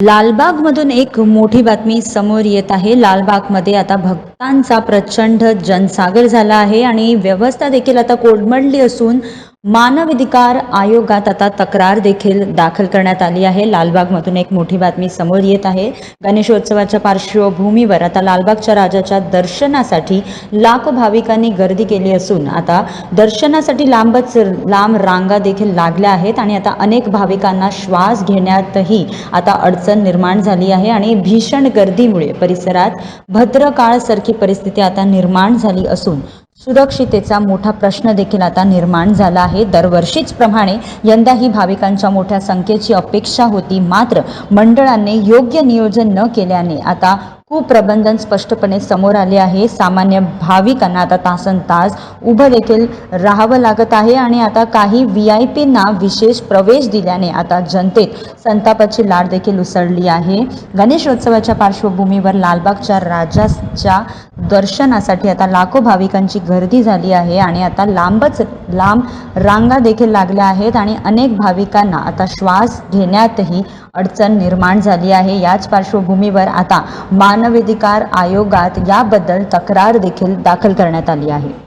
लालबागमधून एक मोठी बातमी समोर येत आहे. लालबागमध्ये आता भक्तांचा प्रचंड जनसागर झाला आहे आणि व्यवस्था देखील आता कोलमडली असून मानवाधिकार आयोगात आता तक्रार देखील दाखल करण्यात आली आहे. लालबागमधून एक मोठी बातमी समोर येत आहे. गणेशोत्सवाच्या पार्श्वभूमीवर आता लालबागच्या राजाच्या दर्शनासाठी लाखो भाविकांनी गर्दी केली असून आता दर्शनासाठी लांबच लांब रांगा देखील लागल्या आहेत आणि आता अनेक भाविकांना श्वास घेण्यातही आता अडचण निर्माण झाली आहे आणि भीषण गर्दीमुळे परिसरात भद्रकाळसारखी परिस्थिती आता निर्माण झाली असून सुरक्षितेचा मोठा प्रश्न देखील आता निर्माण झाला आहे. दरवर्षीच प्रमाणे यंदाही भाविकांच्या मोठ्या संख्येची अपेक्षा होती. मात्र मंडळाने योग्य नियोजन न केल्याने आता कुप्रबंधन स्पष्टपणे समोर आले आहे. सामान्य भाविकांना आता तासन तास उभं देखील राहावं लागत आहे आणि आता काही व्ही आय पींना विशेष प्रवेश दिल्याने आता जनतेत संतापाची लाट देखील उसळली आहे. गणेशोत्सवाच्या पार्श्वभूमीवर लालबागच्या राजाच्या दर्शनासाठी आता लाखो भाविकांची गर्दी झाली आहे आणि आता लांबच लांब रांगा देखील लागल्या आहेत आणि अनेक भाविकांना आता श्वास घेण्यातही अडचण निर्माण झाली आहे. याच पार्श्वभूमीवर आता मानवाधिकार आयोगात याबद्दल तक्रार देखील दाखल करण्यात आली आहे.